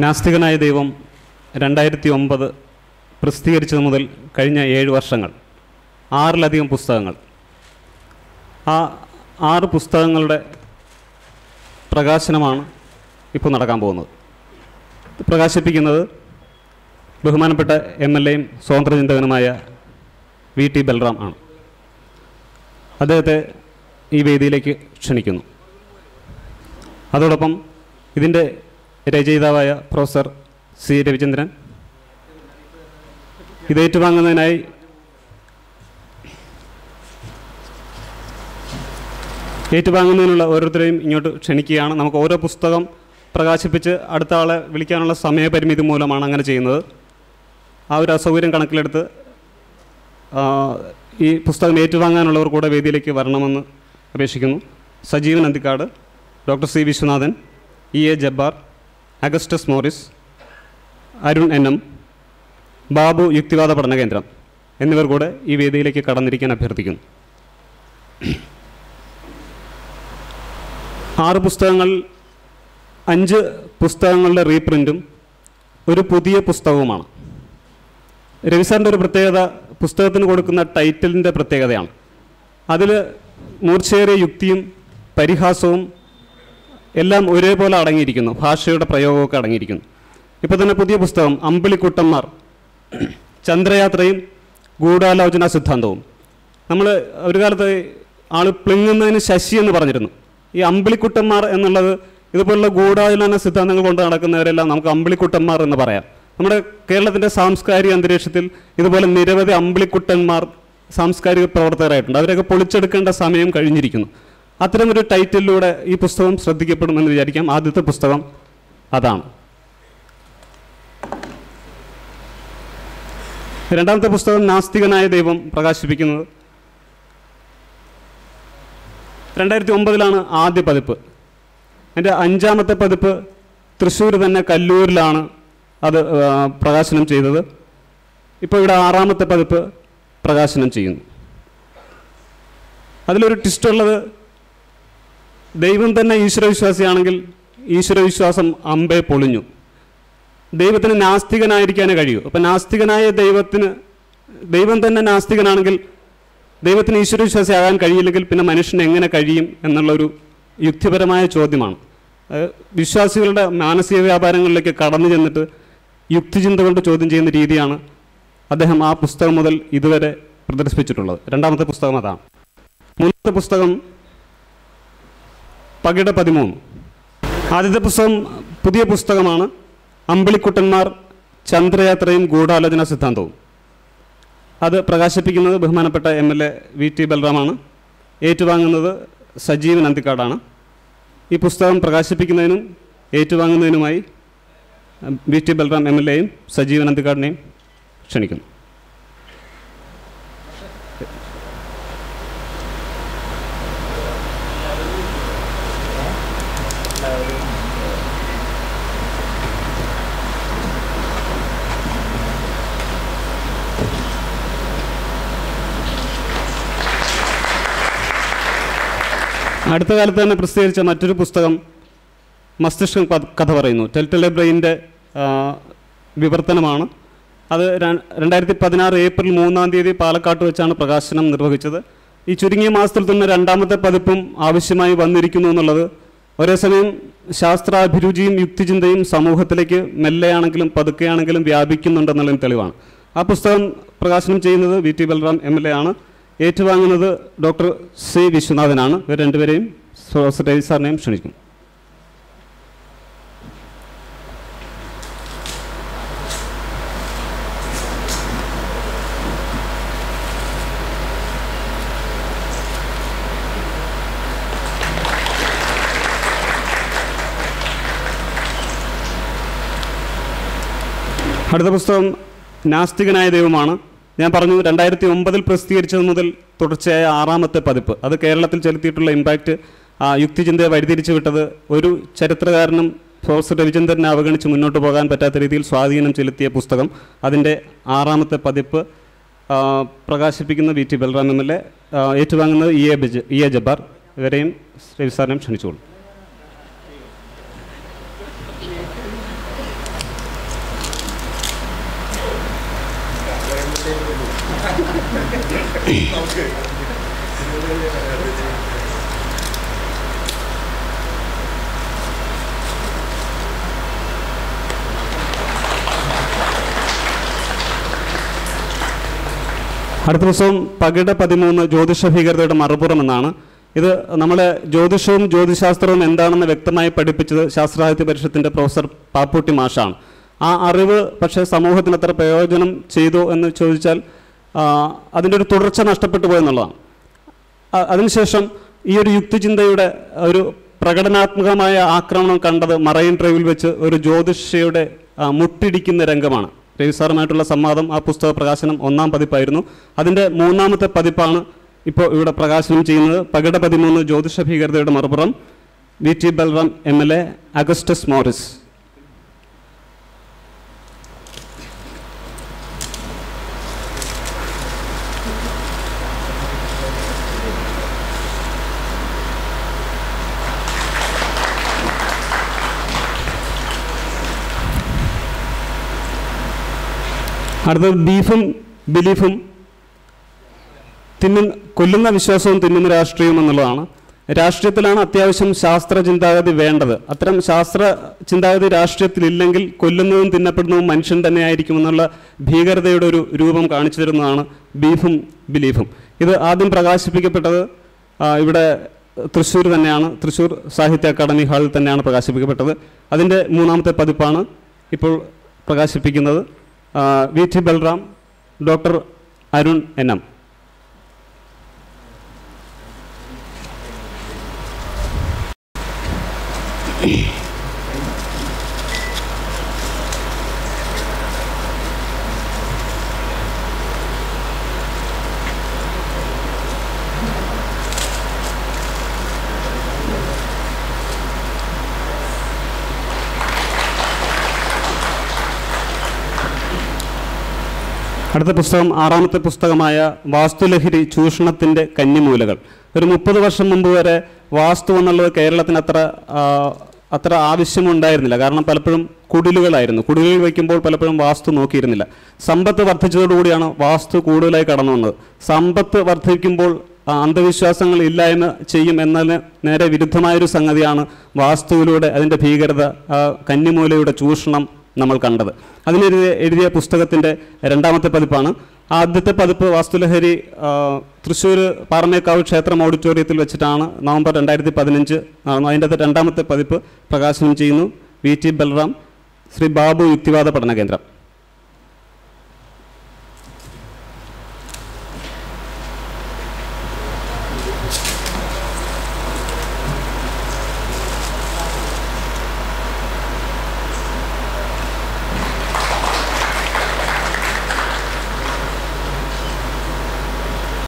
നാസ്തികനായ ദൈവം രണ്ടായിരത്തി ഒമ്പത് പ്രസിദ്ധീകരിച്ചത് മുതൽ കഴിഞ്ഞ ഏഴ് വർഷങ്ങൾ ആറിലധികം പുസ്തകങ്ങൾ. ആ ആറ് പുസ്തകങ്ങളുടെ പ്രകാശനമാണ് ഇപ്പോൾ നടക്കാൻ പോകുന്നത്. പ്രകാശിപ്പിക്കുന്നത് ബഹുമാനപ്പെട്ട എം എൽ എയും സ്വാതന്ത്ര്യചിന്തകനുമായ വി ടി ബൽറാം ആണ്. അദ്ദേഹത്തെ ഈ വേദിയിലേക്ക് ക്ഷണിക്കുന്നു. അതോടൊപ്പം ഇതിന്റെ രചയിതാവായ പ്രൊഫസർ സി രവിചന്ദ്രൻ. ഇത് ഏറ്റുവാങ്ങുന്നതിനായി ഏറ്റുവാങ്ങുന്നതിനുള്ള ഓരോരുത്തരെയും ഇങ്ങോട്ട് ക്ഷണിക്കുകയാണ്. നമുക്ക് ഓരോ പുസ്തകം പ്രകാശിപ്പിച്ച് അടുത്ത ആളെ വിളിക്കാനുള്ള സമയപരിമിതി മൂലമാണ് അങ്ങനെ ചെയ്യുന്നത്. ആ ഒരു അസൗകര്യം കണക്കിലെടുത്ത് ഈ പുസ്തകം ഏറ്റുവാങ്ങാനുള്ളവർ കൂടെ വേദിയിലേക്ക് വരണമെന്ന് അപേക്ഷിക്കുന്നു. Sajeevan Anthikkad doctor C Viswanathan E A Jabbar Augustus Morris Arun N M Babu യുക്തിവാദ പഠന കേന്ദ്രം എന്നിവർ കൂടെ ഈ വേദിയിലേക്ക് കടന്നിരിക്കാൻ അഭ്യർത്ഥിക്കുന്നു. ആറ് പുസ്തകങ്ങൾ അഞ്ച് പുസ്തകങ്ങളുടെ റീപ്രിന്റും ഒരു പുതിയ പുസ്തകവുമാണ്. രവിസാറിന്റെ ഒരു പ്രത്യേകത പുസ്തകത്തിന് കൊടുക്കുന്ന ടൈറ്റിലിന്റെ പ്രത്യേകതയാണ്. അതിൽ മൂർച്ചയേറിയ യുക്തിയും പരിഹാസവും എല്ലാം ഒരേപോലെ അടങ്ങിയിരിക്കുന്നു. ഭാഷയുടെ പ്രയോഗമൊക്കെ അടങ്ങിയിരിക്കുന്നു. ഇപ്പോൾ തന്നെ പുതിയ പുസ്തകം അമ്പിളിക്കുട്ടന്മാർ. ചന്ദ്രയാത്രയും ഗൂഢാലോചനാ സിദ്ധാന്തവും. നമ്മൾ ഒരു കാലത്ത് ആൾ പ്ലിങ്ങുന്നതിന് ശശി എന്ന് പറഞ്ഞിരുന്നു. ഈ അമ്പിളിക്കുട്ടന്മാർ എന്നുള്ളത് ഇതുപോലുള്ള ഗൂഢാലോചന സിദ്ധാന്തങ്ങൾ കൊണ്ട് നടക്കുന്നവരെല്ലാം നമുക്ക് അമ്പിളിക്കുട്ടന്മാർ എന്ന് പറയാം. നമ്മുടെ കേരളത്തിന്റെ സാംസ്കാരിക അന്തരീക്ഷത്തിൽ ഇതുപോലെ നിരവധി അമ്പിളിക്കുട്ടന്മാർ സാംസ്കാരിക പ്രവർത്തകരായിട്ടുണ്ട്. അവരെയൊക്കെ പൊളിച്ചെടുക്കേണ്ട സമയം കഴിഞ്ഞിരിക്കുന്നു. അത്തരമൊരു ടൈറ്റിലൂടെ ഈ പുസ്തകം ശ്രദ്ധിക്കപ്പെടുമെന്ന് വിചാരിക്കാം. ആദ്യത്തെ പുസ്തകം അതാണ്. രണ്ടാമത്തെ പുസ്തകം നാസ്തികനായ ദൈവം പ്രകാശിപ്പിക്കുന്നത്. രണ്ടായിരത്തി ഒമ്പതിലാണ് ആദ്യ പതിപ്പ്. എന്റെ അഞ്ചാമത്തെ പതിപ്പ് തൃശ്ശൂർ തന്നെ കല്ലൂരിലാണ് അത് പ്രകാശനം ചെയ്തത്. ഇപ്പോൾ ഇവിടെ ആറാമത്തെ പതിപ്പ് പ്രകാശനം ചെയ്യുന്നു. അതിലൊരു ട്വിസ്റ്റ് ഉള്ളത് ദൈവം തന്നെ ഈശ്വരവിശ്വാസിയാണെങ്കിൽ ഈശ്വരവിശ്വാസം അമ്പേ പൊളിഞ്ഞു. ദൈവത്തിന് നാസ്തികനായിരിക്കാനേ കഴിയൂ. അപ്പം നാസ്തികനായ ദൈവത്തിന് ദൈവം തന്നെ നാസ്തികനാണെങ്കിൽ ദൈവത്തിന് ഈശ്വരവിശ്വാസി ആകാൻ കഴിയില്ലെങ്കിൽ പിന്നെ മനുഷ്യന് എങ്ങനെ കഴിയും എന്നുള്ളൊരു യുക്തിപരമായ ചോദ്യമാണ്. വിശ്വാസികളുടെ മാനസിക വ്യാപാരങ്ങളിലേക്ക് കടന്നു ചെന്നിട്ട് യുക്തിചിന്ത കൊണ്ട് ചോദ്യം ചെയ്യുന്ന രീതിയാണ് അദ്ദേഹം ആ പുസ്തകം മുതൽ ഇതുവരെ പ്രദർശിപ്പിച്ചിട്ടുള്ളത്. രണ്ടാമത്തെ പുസ്തകം അതാണ്. മൂന്നാമത്തെ പുസ്തകം പകിട പതിമൂന്ന്. ആദ്യത്തെ പുസ്തകം പുതിയ പുസ്തകമാണ്. അമ്പിളിക്കുട്ടന്മാർ ചന്ദ്രയാത്രയും ഗൂഢാലോചന സിദ്ധാന്തവും. അത് പ്രകാശിപ്പിക്കുന്നത് ബഹുമാനപ്പെട്ട M L A V T ബൽറാമാണ്. ഏറ്റുവാങ്ങുന്നത് സജീവൻ അന്തിക്കാടാണ് ഈ പുസ്തകം പ്രകാശിപ്പിക്കുന്നതിനും ഏറ്റുവാങ്ങുന്നതിനുമായി V T Balram M L എയും സജീവൻ അന്തിക്കാടിനെയും ക്ഷണിക്കുന്നു. അടുത്ത കാലത്ത് തന്നെ പ്രസിദ്ധീകരിച്ച മറ്റൊരു പുസ്തകം മസ്തിഷ്കം കഥ- പറയുന്നു. ടെൽറ്റലെ ബ്രെയിന്റെ വിവർത്തനമാണ്. അത് രണ്ടായിരത്തി പതിനാറ് ഏപ്രിൽ മൂന്നാം തീയതി പാലക്കാട്ട് വെച്ചാണ് പ്രകാശനം നിർവഹിച്ചത്. ഈ ചുരുങ്ങിയ മാസത്തിൽ തന്നെ രണ്ടാമത്തെ പതിപ്പും ആവശ്യമായി വന്നിരിക്കുന്നു എന്നുള്ളത് ഒരേ സമയം ശാസ്ത്രാഭിരുചിയും യുക്തിചിന്തയും സമൂഹത്തിലേക്ക് മെല്ലെയാണെങ്കിലും പതുക്കെയാണെങ്കിലും വ്യാപിക്കുന്നുണ്ടെന്നുള്ളതിന് തെളിവാണ്. ആ പുസ്തകം പ്രകാശനം ചെയ്യുന്നത് V T Balram M L A ആണ്. ഏറ്റുവാങ്ങുന്നത് ഡോക്ടർ സി വിശ്വനാഥനാണ്. ഇവർ രണ്ടുപേരെയും രവി സാറിനെയും ക്ഷണിക്കും. അടുത്ത പുസ്തകം നാസ്തികനായ ദൈവമാണ്. ഞാൻ പറഞ്ഞു രണ്ടായിരത്തി ഒമ്പതിൽ പ്രസിദ്ധീകരിച്ചത് മുതൽ തുടർച്ചയായ ആറാമത്തെ പതിപ്പ്. അത് കേരളത്തിൽ ചെലുത്തിയിട്ടുള്ള ഇമ്പാക്റ്റ് യുക്തിചിന്തയെ വഴിതിരിച്ചു വിട്ടത് ഒരു ചരിത്രകാരനും പ്രൊഫസർ രവിചന്ദ്രനെ അവഗണിച്ച് മുന്നോട്ട് പോകാൻ പറ്റാത്ത രീതിയിൽ സ്വാധീനം ചെലുത്തിയ പുസ്തകം. അതിന്റെ ആറാമത്തെ പതിപ്പ് പ്രകാശിപ്പിക്കുന്ന V T Balram M L A ഏറ്റുവാങ്ങുന്നത് E A ബിജ് ഇ എ ജബ്ബാർ. ഇവരെയും രവി സാറിനെയും ക്ഷണിച്ചോളൂ അടുത്ത ദിവസവും പകിട പതിമൂന്ന് ജ്യോതിഷ ഭീകരതയുടെ മറുപുറം എന്നാണ് ഇത് നമ്മളെ ജ്യോതിഷവും ജ്യോതിശാസ്ത്രവും എന്താണെന്ന് വ്യക്തമായി പഠിപ്പിച്ചത് ശാസ്ത്രാഹിത്യ പരിഷത്തിന്റെ പ്രൊഫസർ പാപ്പൂട്ടി മാഷാണ്. ആ അറിവ് പക്ഷേ സമൂഹത്തിന് അത്ര പ്രയോജനം ചെയ്തു എന്ന് ചോദിച്ചാൽ അതിന്റെ ഒരു തുടർച്ച നഷ്ടപ്പെട്ടു പോയെന്നുള്ളതാണ് അതിനുശേഷം ഈ ഒരു യുക്തിചിന്തയുടെ ഒരു പ്രകടനാത്മകമായ ആക്രമണം കണ്ടത് മറൈൻ ഡ്രൈവിൽ വെച്ച് ഒരു ജ്യോതിഷയുടെ മുട്ടിടിക്കുന്ന രംഗമാണ്. രവി സംവാദം ആ പുസ്തക പ്രകാശനം ഒന്നാം പതിപ്പായിരുന്നു. അതിന്റെ മൂന്നാമത്തെ പതിപ്പാണ് ഇപ്പോൾ ഇവിടെ പ്രകാശനം ചെയ്യുന്നത്. പകിട പതിമൂന്ന് ജ്യോതിഷ ഭീകരതയുടെ മറുപുറം. V T Balram M L A Augustus Morris. അടുത്തത് ബീഫും ബിലീഫും തിന്നു കൊല്ലുന്ന വിശ്വാസവും തിന്നുന്ന രാഷ്ട്രീയവും എന്നുള്ളതാണ്. രാഷ്ട്രീയത്തിലാണ് അത്യാവശ്യം ശാസ്ത്ര ചിന്താഗതി വേണ്ടത്. അത്തരം ശാസ്ത്ര ചിന്താഗതി രാഷ്ട്രീയത്തിലില്ലെങ്കിൽ കൊല്ലുന്നതും തിന്നപ്പെടുന്നതും മനുഷ്യൻ തന്നെയായിരിക്കുമെന്നുള്ള ഭീകരതയുടെ ഒരു രൂപം കാണിച്ചു തരുന്നതാണ് ബീഫും ബിലീഫും. ഇത് ആദ്യം പ്രകാശിപ്പിക്കപ്പെട്ടത് ഇവിടെ തൃശ്ശൂർ തന്നെയാണ്. തൃശ്ശൂർ സാഹിത്യ അക്കാദമി ഹാളിൽ തന്നെയാണ് പ്രകാശിപ്പിക്കപ്പെട്ടത്. അതിന്റെ മൂന്നാമത്തെ പതിപ്പാണ് ഇപ്പോൾ പ്രകാശിപ്പിക്കുന്നത്. V T Balram doctor Arun N M. അടുത്ത പുസ്തകം ആറാമത്തെ പുസ്തകമായ വാസ്തുലഹരി ചൂഷണത്തിന്റെ കന്നിമൂലകൾ. ഒരു മുപ്പത് വർഷം മുമ്പ് വരെ വാസ്തു എന്നുള്ളത് കേരളത്തിന് അത്ര അത്ര ആവശ്യമുണ്ടായിരുന്നില്ല. കാരണം പലപ്പോഴും കുടിലുകളായിരുന്നു. കുടിലുകൾ വയ്ക്കുമ്പോൾ പലപ്പോഴും വാസ്തു നോക്കിയിരുന്നില്ല. സമ്പത്ത് വർദ്ധിച്ചതോടുകൂടിയാണ് വാസ്തു കൂടുതലായി കടന്നു വന്നത്. സമ്പത്ത് വർദ്ധിക്കുമ്പോൾ അന്ധവിശ്വാസങ്ങൾ ഇല്ലായ്മ ചെയ്യും എന്നതിന് നേരെ വിരുദ്ധമായൊരു സംഗതിയാണ് വാസ്തുവിലൂടെ അതിന്റെ ഭീകരത കന്നിമൂലയുടെ ചൂഷണം നമ്മൾ കണ്ടത്. അതിനെഴുതിയ എഴുതിയ പുസ്തകത്തിന്റെ രണ്ടാമത്തെ പതിപ്പാണ്. ആദ്യത്തെ പതിപ്പ് വാസ്തുലഹരി തൃശ്ശൂർ പാറമേക്കാവ് ക്ഷേത്രം ഓഡിറ്റോറിയത്തിൽ വെച്ചിട്ടാണ് നവംബർ രണ്ടായിരത്തി പതിനഞ്ച് അതിന്റെ രണ്ടാമത്തെ പതിപ്പ് പ്രകാശനം ചെയ്യുന്നു വി ടി ബൽറാം ശ്രീ ബാബു യുക്തിവാദ പഠന കേന്ദ്രം